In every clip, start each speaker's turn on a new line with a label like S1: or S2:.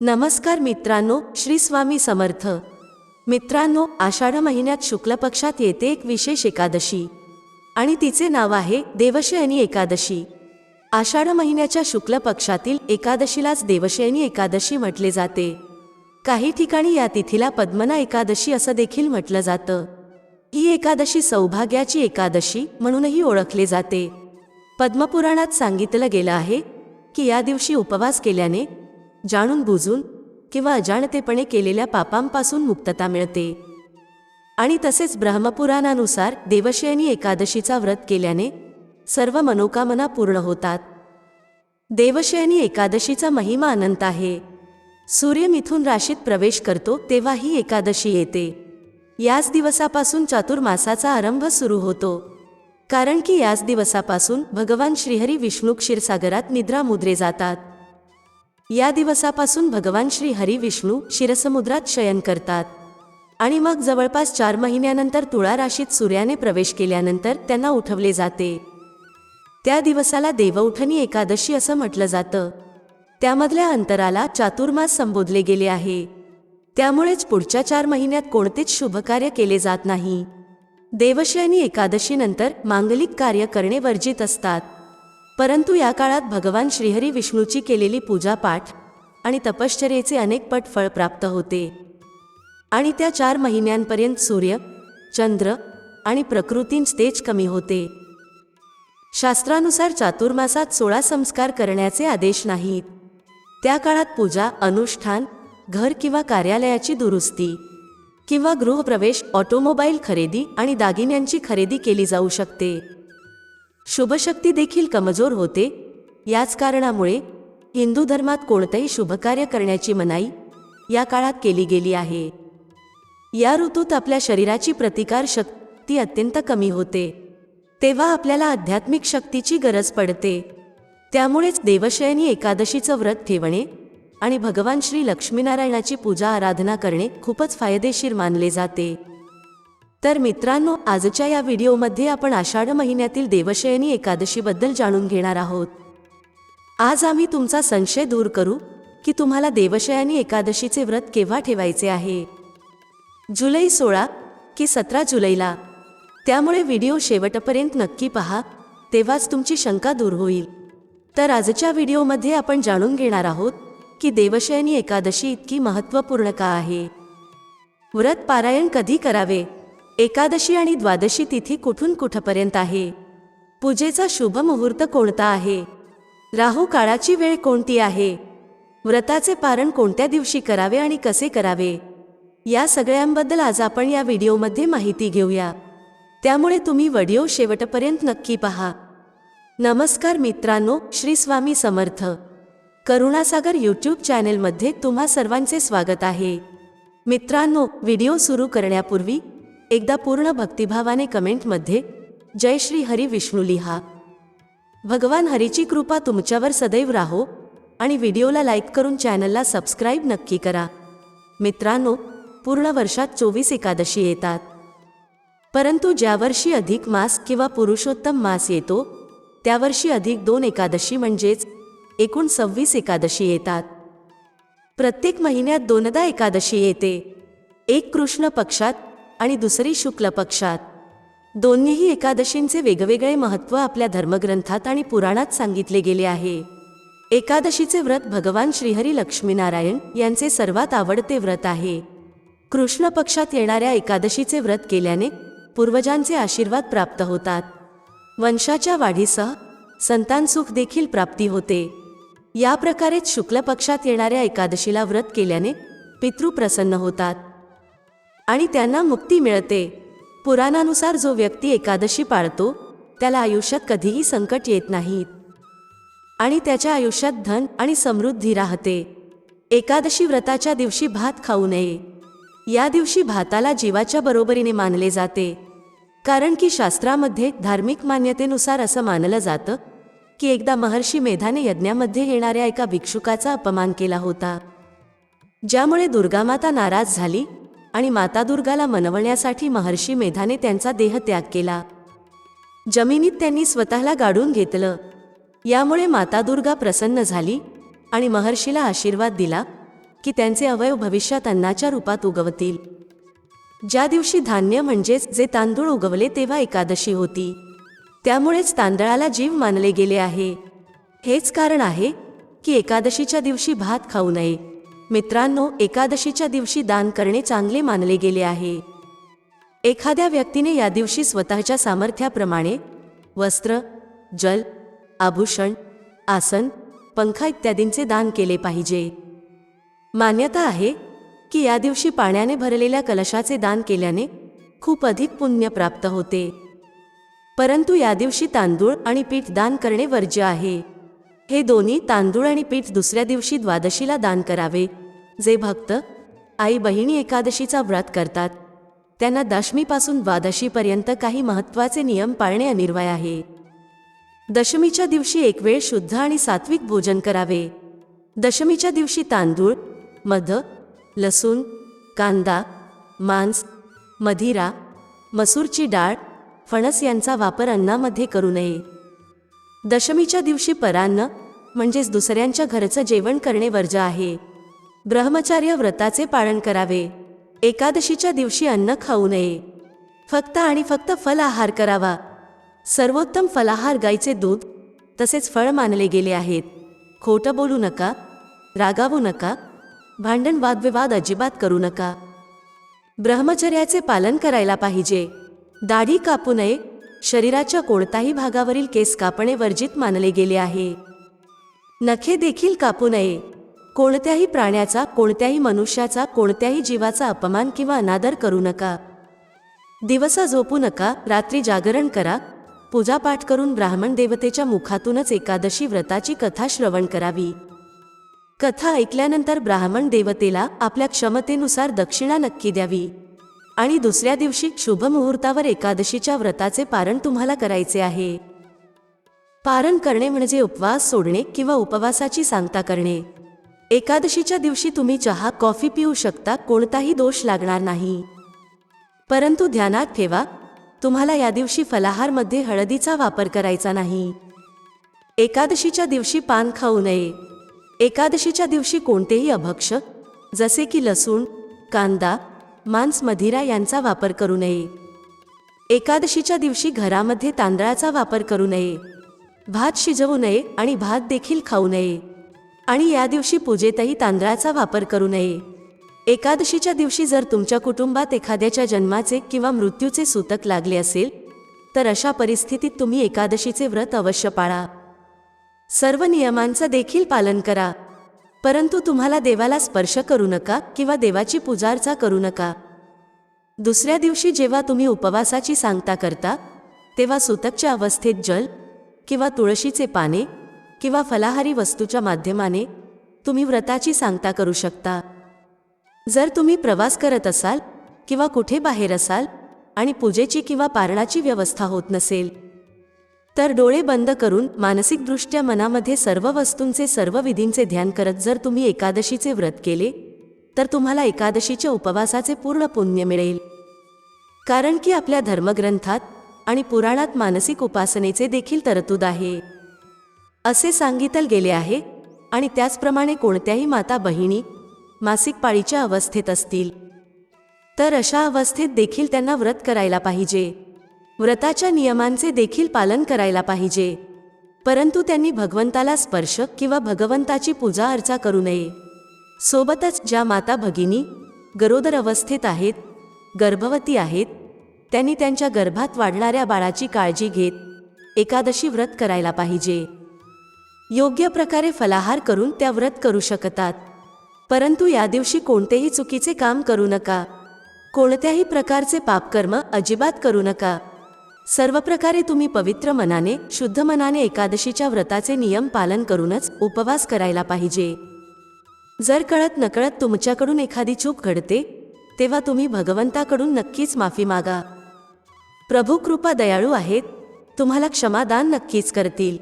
S1: नमस्कार मित्रांनो श्री स्वामी समर्थ. मित्रांनो आषाढ महिन्यात शुक्ल पक्षात येते एक विशेष एकादशी. आणि तिचे नाव आहे देवशयनी एकादशी. आषाढ महिन्याच्या शुक्ल पक्षातील एकादशीलाच देवशयनी एकादशी म्हटले जाते. काही ठिकाणी या तिथीला पद्मना एकादशी असं देखील म्हटलं जातं. ही एकादशी सौभाग्याची एकादशी म्हणूनही ओळखले जाते. पद्मपुराणात सांगितलं गेलं आहे की या दिवशी उपवास केल्याने जाणून बुजून किंवा अजाणतेपणे केलेल्या पापांपासून मुक्तता मिळते. आणि तसेच ब्रह्मपुराणानुसार देवशयनी एकादशीचा व्रत केल्याने सर्व मनोकामना पूर्ण होतात. देवशयनी एकादशीचा महिमा अनंत आहे. सूर्य मिथून राशीत प्रवेश करतो तेव्हा ही एकादशी येते. याच दिवसापासून चातुर्मासाचा आरंभ सुरू होतो. कारण की याच दिवसापासून भगवान श्रीहरी विष्णू क्षीरसागरात निद्रा मुद्रे जातात. या दिवसापासून भगवान श्री हरी विष्णू क्षीरसमुद्रात शयन करतात. आणि मग जवळपास चार महिन्यानंतर तुळा राशीत सूर्याने प्रवेश केल्यानंतर त्यांना उठवले जाते. त्या दिवसाला देवउठणी एकादशी असं म्हटलं जातं. त्यामधल्या अंतराला चातुर्मास संबोधले गेले आहे. त्यामुळेच पुढच्या चार महिन्यात कोणतेच शुभकार्य केले जात नाही. देवशयनी एकादशीनंतर मांगलिक कार्य करणे वर्जित असतात. परंतु या काळात भगवान श्रीहरी विष्णूची केलेली पूजापाठ आणि तपश्चर्येचे अनेक पट फळ प्राप्त होते. आणि त्या चार महिन्यांपर्यंत सूर्य चंद्र आणि प्रकृतींच तेज कमी होते. शास्त्रानुसार चातुर्मासात सोळा संस्कार करण्याचे आदेश नाहीत. त्या काळात पूजा अनुष्ठान घर किंवा कार्यालयाची दुरुस्ती किंवा गृहप्रवेश ऑटोमोबाईल खरेदी आणि दागिन्यांची खरेदी केली जाऊ शकते. शुभशक्ती देखील कमजोर होते. याच कारणामुळे हिंदू धर्मात कोणतंही शुभकार्य करण्याची मनाई या काळात केली गेली आहे. या ऋतूत आपल्या शरीराची प्रतिकार शक्ती अत्यंत कमी होते. तेव्हा आपल्याला आध्यात्मिक शक्तीची गरज पडते. त्यामुळेच देवशयनी एकादशीचं व्रत ठेवणे आणि भगवान श्री लक्ष्मीनारायणाची पूजा आराधना करणे खूपच फायदेशीर मानले जाते. तर मित्रांनो आजच्या या व्हिडिओमध्ये आपण आषाढ महिन्यातील देवशयनी एकादशीबद्दल जाणून घेणार आहोत. आज आम्ही तुमचा संशय दूर करू की तुम्हाला देवशयानी एकादशीचे व्रत केव्हा ठेवायचे आहे? जुलै सोळा की सतरा जुलैला. त्यामुळे व्हिडिओ शेवटपर्यंत नक्की पहा तेव्हाच तुमची शंका दूर होईल. तर आजच्या व्हिडिओमध्ये आपण जाणून घेणार आहोत की देवशयनी एकादशी इतकी महत्त्वपूर्ण का आहे? व्रत पारायण कधी करावे? एकादशी आणि द्वादशी तिथी कुठून कुठपर्यंत आहे? पूजेचा शुभ मुहूर्त कोणता आहे? राहू काळाची वेळ कोणती आहे? व्रताचे पारण कोणत्या दिवशी करावे आणि कसे करावे? या सगळ्यांबद्दल आज आपण या व्हिडिओमध्ये माहिती घेऊया. त्यामुळे तुम्ही व्हिडिओ शेवटपर्यंत नक्की पहा. नमस्कार मित्रांनो श्री स्वामी समर्थ. करुणासागर यूट्यूब चॅनेलमध्ये तुम्हा सर्वांचे स्वागत आहे. मित्रांनो व्हिडिओ सुरू करण्यापूर्वी एकदा पूर्ण भक्तिभावाने कमेंटमध्ये जय श्री हरी विष्णू लिहा. भगवान हरीची कृपा तुमच्यावर सदैव राहो आणि व्हिडिओला लाईक करून चॅनलला सबस्क्राईब नक्की करा. मित्रांनो पूर्ण वर्षात चोवीस एकादशी येतात. परंतु ज्या वर्षी अधिक मास किंवा पुरुषोत्तम मास येतो त्या वर्षी अधिक दोन एकादशी म्हणजेच एकूण सव्वीस एकादशी येतात. प्रत्येक महिन्यात दोनदा एकादशी येते. एक कृष्ण पक्षात आणि दुसरी शुक्ल पक्षात. दोन्हीही एकादशींचे वेगवेगळे महत्त्व आपल्या धर्मग्रंथात आणि पुराणात सांगितले गेले आहे. एकादशीचे व्रत भगवान श्रीहरी लक्ष्मीनारायण यांचे सर्वात आवडते व्रत आहे. कृष्ण पक्षात येणाऱ्या एकादशीचे व्रत केल्याने पूर्वजांचे आशीर्वाद प्राप्त होतात. वंशाच्या वाढीसह संतान सुख देखील प्राप्ती होते. या प्रकारेच शुक्ल पक्षात येणाऱ्या एकादशीला व्रत केल्याने पितृ प्रसन्न होतात. आणि त्यांना मुक्ती मिळते. पुराणानुसार जो व्यक्ती एकादशी पाळतो त्याला आयुष्यात कधीही संकट येत नाहीत. आणि त्याच्या आयुष्यात धन आणि समृद्धी राहते. एकादशी व्रताच्या दिवशी भात खाऊ नये. या दिवशी भाताला जीवाच्या बरोबरीने मानले जाते. कारण की शास्त्रामध्ये धार्मिक मान्यतेनुसार असं मानलं जातं की एकदा महर्षी मेधाने यज्ञामध्ये येणाऱ्या एका भिक्षुकाचा अपमान केला होता. ज्यामुळे दुर्गामाता नाराज झाली आणि माता दुर्गाला मनवण्यासाठी महर्षी मेधाने त्यांचा देह त्याग केला. जमिनीत त्यांनी स्वतःला गाडून घेतलं. यामुळे माता दुर्गा प्रसन्न झाली आणि महर्षीला आशीर्वाद दिला की त्यांचे अवयव भविष्यात अन्नाच्या रूपात उगवतील. ज्या दिवशी धान्य म्हणजेच जे तांदूळ उगवले तेव्हा एकादशी होती. त्यामुळेच तांदळाला जीव मानले गेले आहे. हेच कारण आहे की एकादशीच्या दिवशी भात खाऊ नये. मित्रांनो एकादशीच्या दिवशी दान करणे चांगले मानले गेले आहे. एखाद्या व्यक्तीने या दिवशी स्वतःच्या सामर्थ्याप्रमाणे वस्त्र जल आभूषण आसन पंखा इत्यादींचे दान केले पाहिजे. मान्यता आहे की या दिवशी पाण्याने भरलेल्या कलशाचे दान केल्याने खूप अधिक पुण्य प्राप्त होते. परंतु या दिवशी तांदूळ आणि पीठ दान करणे वर्ज्य आहे. हे दोन्ही तांदूळ आणि पीठ दुसऱ्या दिवशी द्वादशीला दान करावे. जे भक्त आई बहिणी एकादशीचा व्रत करतात. त्यांना दशमीपासून द्वादशीपर्यंत काही महत्त्वाचे नियम पाळणे अनिर्वाय आहे. दशमीच्या दिवशी एक वेळ शुद्ध आणि सात्विक भोजन करावे. दशमीच्या दिवशी तांदूळ मध लसूण कांदा मांस मधिरा मसूरची डाळ फणस यांचा वापर अन्नामध्ये करू नये. दशमीच्या दिवशी परान्न म्हणजेच दुसऱ्यांच्या घरचं जेवण करणे वर्ज आहे. ब्रह्मचार्य व्रताचे पालन करावे. एकादशीच्या दिवशी अन्न खाऊ नये. फक्त आणि फक्त फल आहार करावा. सर्वोत्तम फलाहार गाईचे दूध तसेच फळ मानले गेले आहेत. खोटं बोलू नका रागावू नका भांडण वादविवाद अजिबात करू नका. ब्रह्मचर्याचे पालन करायला पाहिजे. दाढी कापू नये शरीराच्या कोणत्याही भागावरील केस कापणे वर्जित मानले गेले आहे. नखे देखील कापू नये. कोणत्याही प्राण्याचा कोणत्याही मनुष्याचा कोणत्याही जीवाचा अपमान किंवा अनादर करू नका. दिवसा झोपू नका रात्री जागरण करा पूजापाठ करून ब्राह्मण देवतेच्या मुखातूनच एकादशी व्रताची कथा श्रवण करावी. कथा ऐकल्यानंतर ब्राह्मण देवतेला आपल्या क्षमतेनुसार दक्षिणा नक्की द्यावी. आणि दुसऱ्या दिवशी शुभ मुहूर्तावर एकादशीच्या व्रताचे पारण तुम्हाला करायचे आहे. पारण करणे म्हणजे उपवास सोडणे किंवा उपवासाची सांगता करणे. एकादशीच्या दिवशी तुम्ही चहा कॉफी पिऊ शकता कोणताही दोष लागणार नाही. परंतु ध्यानात ठेवा तुम्हाला या दिवशी फलाहारमध्ये हळदीचा वापर करायचा नाही. एकादशीच्या दिवशी पान खाऊ नये. एकादशीच्या दिवशी कोणतेही अभक्ष जसे की लसूण कांदा मांस मधिरा यांचा वापर करू नये. एकादशीच्या दिवशी घरामध्ये तांदळाचा वापर करू नये. भात शिजवू नये आणि भात देखील खाऊ नये. आणि या दिवशी पूजेतही तांदळाचा वापर करू नये. एकादशीच्या दिवशी जर तुमच्या कुटुंबात एखाद्याच्या जन्माचे किंवा मृत्यूचे सूतक लागले असेल तर अशा परिस्थितीत तुम्ही एकादशीचे व्रत अवश्य पाळा. सर्व नियमांचं देखील पालन करा. परंतु तुम्हाला देवाला स्पर्श करू नका किंवा देवाची पूजार्चा करू नका. दुसऱ्या दिवशी जेव्हा तुम्ही उपवासाची सांगता करता तेव्हा सुतकच्या अवस्थेत जल किंवा तुळशीचे पाने किंवा फलाहारी वस्तूच्या माध्यमाने तुम्ही व्रताची सांगता करू शकता. जर तुम्ही प्रवास करत असाल किंवा कुठे बाहेर असाल आणि पूजेची किंवा पारणाची व्यवस्था होत नसेल तर डोळे बंद करून मानसिकदृष्ट्या मनामध्ये सर्व वस्तूंचे सर्व विधींचे ध्यान करत जर तुम्ही एकादशीचे व्रत केले तर तुम्हाला एकादशीच्या उपवासाचे पूर्ण पुण्य मिळेल. कारण की आपल्या धर्मग्रंथात आणि पुराणात मानसिक उपासनेचे देखील तरतूद आहे. असे सांगितल गेले आहे आणि त्याचप्रमाणे कोणत्याही माता बहिणी मासिक पाळीच्या अवस्थेत असतील तर अशा अवस्थेत देखील त्यांना व्रत करायला पाहिजे. व्रताच्या नियमांचे देखील पालन करायला पाहिजे. परंतु त्यांनी भगवंताला स्पर्श किंवा भगवंताची पूजा अर्चा करू नये. सोबतच ज्या माता भगिनी गरोदर अवस्थेत आहेत गर्भवती आहेत त्यांनी त्यांच्या गर्भात वाढणाऱ्या बाळाची काळजी घेत एकादशी व्रत करायला पाहिजे. योग्य प्रकारे फलाहार करून त्या व्रत करू शकतात. परंतु या दिवशी कोणतेही चुकीचे काम करू नका. कोणत्याही प्रकारचे पापकर्म अजिबात करू नका. सर्व प्रकारे तुम्ही पवित्र मनाने शुद्ध मनाने एकादशीच्या व्रताचे नियम पालन करूनच उपवास करायला पाहिजे. जर कळत नकळत तुमच्याकडून एखादी चूक घडते तेव्हा तुम्ही भगवंताकडून नक्कीच माफी मागा. प्रभू कृपा दयाळू आहेत तुम्हाला क्षमादान नक्कीच करतील.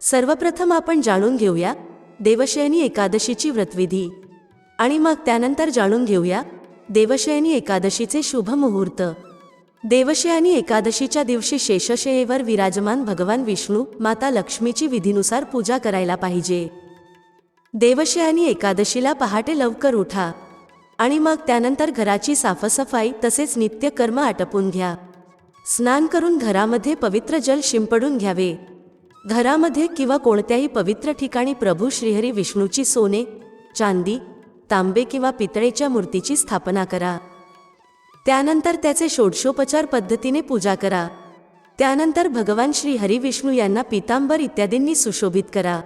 S1: सर्वप्रथम आपण जाणून घेऊया देवशयनी एकादशीची व्रतविधी. आणि मग त्यानंतर जाणून घेऊया देवशयनी एकादशीचे शुभ मुहूर्त. देवशयानी एकादशीच्या दिवशी शेषशयेवर विराजमान भगवान विष्णू माता लक्ष्मीची विधीनुसार पूजा करायला पाहिजे. देवशयानी एकादशीला पहाटे लवकर उठा आणि मग त्यानंतर घराची साफसफाई तसेच नित्यकर्म आटपून घ्या. स्नान करून घरामध्ये पवित्र जल शिंपडून घ्यावे. घरामध्ये किंवा कोणत्याही पवित्र ठिकाणी प्रभू श्रीहरी विष्णूची सोने चांदी तांबे किंवा पितळेच्या मूर्तीची स्थापना करा. त्यानंतर त्याचे षोडशोपचार पद्धतीने पूजा करा. त्यानंतर भगवान श्री हरी विष्णू यांना पितांबर इत्यादींनी सुशोभित करा.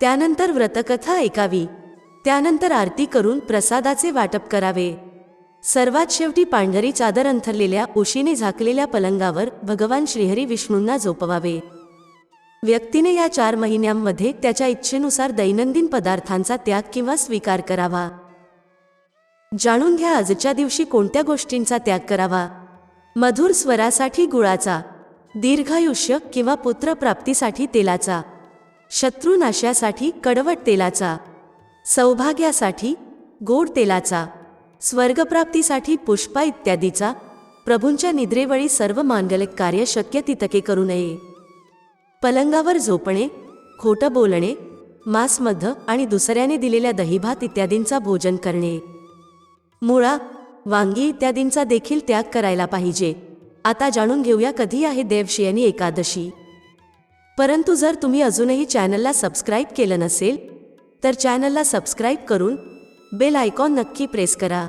S1: त्यानंतर व्रतकथा ऐकावी. त्यानंतर आरती करून प्रसादाचे वाटप करावे. सर्वात शेवटी पांढरी चादर अंथरलेल्या उशीने झाकलेल्या पलंगावर भगवान श्रीहरी विष्णूंना झोपवावे व्यक्तीने या चार महिन्यांमध्ये त्याच्या इच्छेनुसार दैनंदिन पदार्थांचा त्याग किंवा स्वीकार करावा. जाणून घ्या आजच्या दिवशी कोणत्या गोष्टींचा त्याग करावा. मधुर स्वरासाठी गुळाचा दीर्घायुष्य किंवा पुत्रप्राप्तीसाठी तेलाचा शत्रुनाशासाठी कडवट तेलाचा सौभाग्यासाठी गोड तेलाचा स्वर्गप्राप्तीसाठी पुष्पा इत्यादीचा प्रभूंच्या निद्रेवेळी सर्व मांगलिक कार्य शक्य तितके करू नये. पलंगावर झोपणे खोटं बोलणे मांसमध आणि दुसऱ्याने दिलेल्या दहीभात इत्यादींचा भोजन करणे. मुळा वांगी इत्यादींचा देखील त्याग करायला पाहिजे. आता जाणून घेऊया कधी आहे देवशयनी एकादशी. परंतु जर तुम्ही अजूनही चॅनलला सबस्क्राईब केलं नसेल तर चॅनलला सबस्क्राईब करून बेल आयकॉन नक्की प्रेस करा.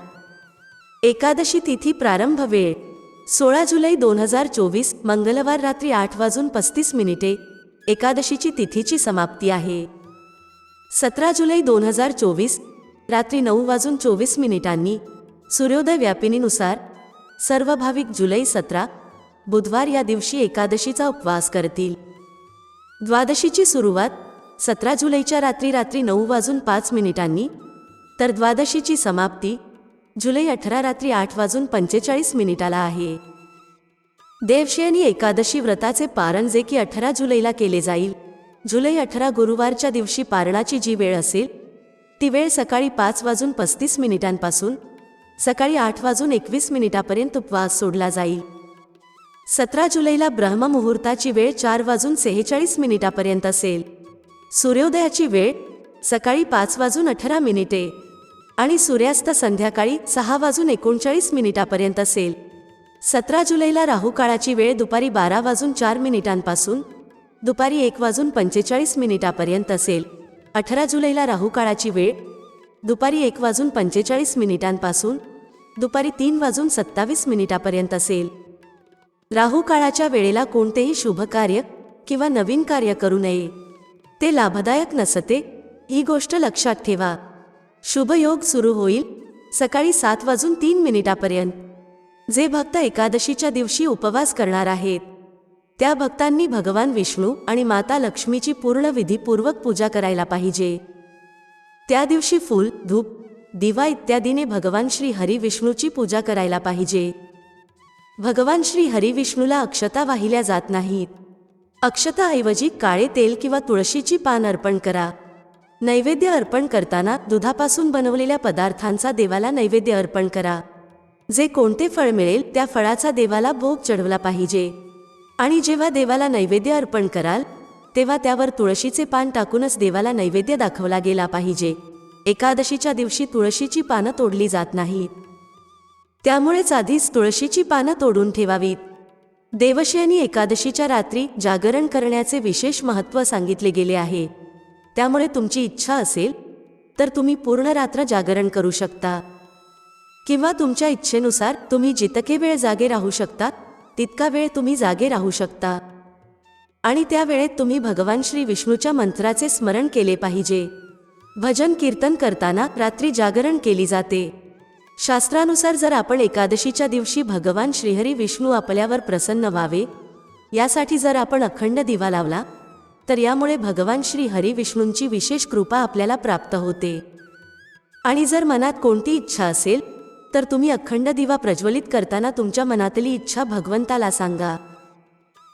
S1: एकादशी तिथी प्रारंभ वेळ सोळा जुलै दोन हजार चोवीस मंगळवार रात्री आठ वाजून पस्तीस मिनिटे एकादशीची तिथीची समाप्ती आहे. सतरा जुलै दोन हजार चोवीस रात्री नऊ वाजून चोवीस मिनिटांनी सूर्योदय व्यापिनीनुसार सर्व भाविक जुलै सतरा बुधवार या दिवशी एकादशीचा उपवास करतील. द्वादशीची सुरुवात सतरा जुलैच्या रात्री रात्री नऊ वाजून पाच मिनिटांनी तर द्वादशीची समाप्ती जुलै अठरा रात्री आठ वाजून पंचेचाळीस मिनिटाला आहे. देवशयनी एकादशी व्रताचे पारण जे की अठरा जुलैला केले जाईल. जुलै अठरा गुरुवारच्या दिवशी पारणाची जी वेळ असेल ती वेळ सकाळी पाच वाजून पस्तीस मिनिटांपासून सकाळी आठ वाजून एकवीस मिनिटापर्यंत उपवास सोडला जाईल सतरा जुलैला ब्रह्ममुहूर्ताची वेळ चार वाजून सेहेचाळीस मिनिटापर्यंत असेल. सूर्योदयाची वेळ सकाळी पाच वाजून अठरा मिनिटे आणि सूर्यास्त संध्याकाळी सहा वाजून एकोणचाळीस मिनिटापर्यंत असेल. सतरा जुलैला राहुकाळाची वेळ दुपारी बारा वाजून चार मिनिटांपासून दुपारी एक वाजून पंचेचाळीस मिनिटापर्यंत असेल. अठरा जुलैला राहू काळाची वेळ दुपारी एक वाजून पंचेचाळीस मिनिटांपासून दुपारी तीन वाजून सत्तावीस मिनिटापर्यंत असेल. राहू काळाच्या वेळेला कोणतेही शुभ कार्य किंवा नवीन कार्य करू नये. ते लाभदायक नसते ही गोष्ट लक्षात ठेवा. शुभयोग सुरू होईल सकाळी सात वाजून तीन मिनिटापर्यंत. जे भक्त एकादशीच्या दिवशी उपवास करणार आहेत त्या भक्तांनी भगवान विष्णू आणि माता लक्ष्मीची पूर्ण विधीपूर्वक पूजा करायला पाहिजे. त्या दिवशी फूल धूप दिवा इत्यादीने भगवान श्री हरी विष्णूची पूजा करायला पाहिजे. भगवान श्री हरी विष्णूला अक्षता वाहिल्या जात नाहीत. अक्षताऐवजी काळे तेल किंवा तुळशीची पान अर्पण करा. नैवेद्य अर्पण करताना दुधापासून बनवलेल्या पदार्थांचा देवाला नैवेद्य अर्पण करा. जे कोणते फळ मिळेल त्या फळाचा देवाला भोग चढवला पाहिजे. आणि जेव्हा देवाला नैवेद्य अर्पण कराल तेव्हा त्यावर तुळशीचे पान टाकूनच देवाला नैवेद्य दाखवला गेला पाहिजे. एकादशीच्या दिवशी तुळशीची पानं तोडली जात नाहीत. त्यामुळेच आधीच तुळशीची पानं तोडून ठेवावीत. देवशयनी एकादशीच्या रात्री जागरण करण्याचे विशेष महत्त्व सांगितले गेले आहे. त्यामुळे तुमची इच्छा असेल तर तुम्ही पूर्ण रात्र जागरण करू शकता. किंवा तुमच्या इच्छेनुसार तुम्ही जितके वेळ जागे राहू शकता तितका वेळ तुम्ही जागे राहू शकता. आणि त्या वेळेत तुम्ही भगवान श्री विष्णूच्या मंत्राचे स्मरण केले पाहिजे. भजन कीर्तन करताना रात्री जागरण केली जाते. शास्त्रानुसार जर आपण एकादशीच्या दिवशी भगवान श्रीहरी विष्णू आपल्यावर प्रसन्न व्हावे यासाठी जर आपण अखंड दिवा लावला तर यामुळे भगवान श्री हरी विष्णूंची विशेष कृपा आपल्याला प्राप्त होते. आणि जर मनात कोणती इच्छा असेल तर तुम्ही अखंड दिवा प्रज्वलित करताना तुमच्या मनातली इच्छा भगवंताला सांगा.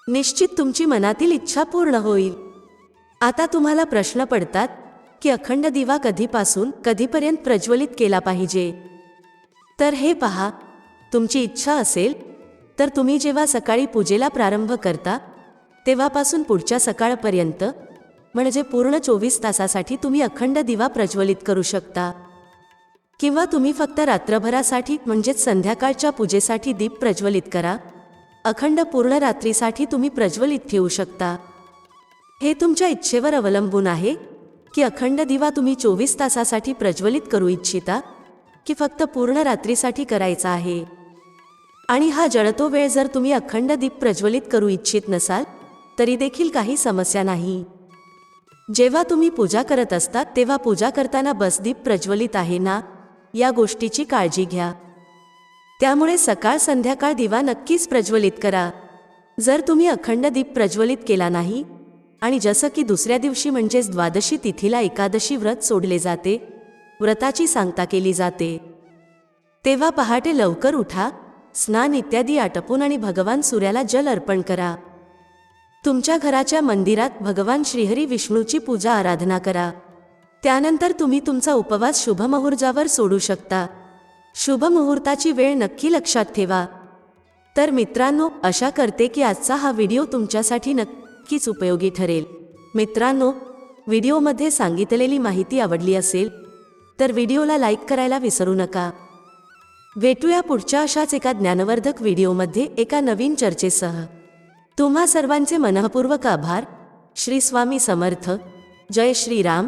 S1: निश्चित तुमची मनातील इच्छा पूर्ण होईल. आता तुम्हाला प्रश्न पडतात की अखंड दिवा कधीपासून कधीपर्यंत प्रज्वलित केला पाहिजे? तर हे पहा तुमची इच्छा असेल तर तुम्ही जेव्हा सकाळी पूजेला प्रारंभ करता तेव्हापासून पुढच्या सकाळपर्यंत म्हणजे पूर्ण चोवीस तासासाठी तुम्ही अखंड दिवा प्रज्वलित करू शकता. किंवा तुम्ही फक्त रात्रभरासाठी म्हणजेच संध्याकाळच्या पूजेसाठी दीप प्रज्वलित करा. अखंड पूर्ण रात्रीसाठी तुम्ही प्रज्वलित ठेवू शकता. हे तुमच्या इच्छेवर अवलंबून आहे की अखंड दिवा तुम्ही चोवीस तासासाठी प्रज्वलित करू इच्छिता की फक्त पूर्ण रात्रीसाठी करायचा आहे. आणि हा जळतो वेळ जर तुम्ही अखंड दीप प्रज्वलित करू इच्छित नसाल तरी देखील काही समस्या नाही. जेव्हा तुम्ही पूजा करत असता तेव्हा पूजा करताना बसदीप प्रज्वलित आहे ना? या गोष्टीची काळजी घ्या. त्यामुळे सकाळ संध्याकाळ दिवा नक्कीच प्रज्वलित करा. जर तुम्ही अखंड दीप प्रज्वलित केला नाही आणि जसं की दुसऱ्या दिवशी म्हणजेच द्वादशी तिथीला एकादशी व्रत सोडले जाते व्रताची सांगता केली जाते. तेव्हा पहाटे लवकर उठा स्नान इत्यादी आटपून आणि भगवान सूर्याला जल अर्पण करा. तुमच्या घराच्या मंदिरात भगवान श्रीहरी विष्णूची पूजा आराधना करा. त्यानंतर तुम्ही तुमचा उपवास शुभमुहूर्जावर सोडू शकता. शुभमुहूर्ताची वेळ नक्की लक्षात ठेवा. तर मित्रांनो अशा करते की आजचा हा व्हिडिओ तुमच्यासाठी नक्कीच उपयोगी ठरेल. मित्रांनो व्हिडिओमध्ये सांगितलेली माहिती आवडली असेल तर व्हिडिओला लाईक करायला विसरू नका. भेटूया पुढच्या अशाच एका ज्ञानवर्धक व्हिडिओमध्ये एका नवीन चर्चेसह. तुम्हा सर्वांचे मनःपूर्वक आभार. श्री स्वामी समर्थ. जय श्रीराम.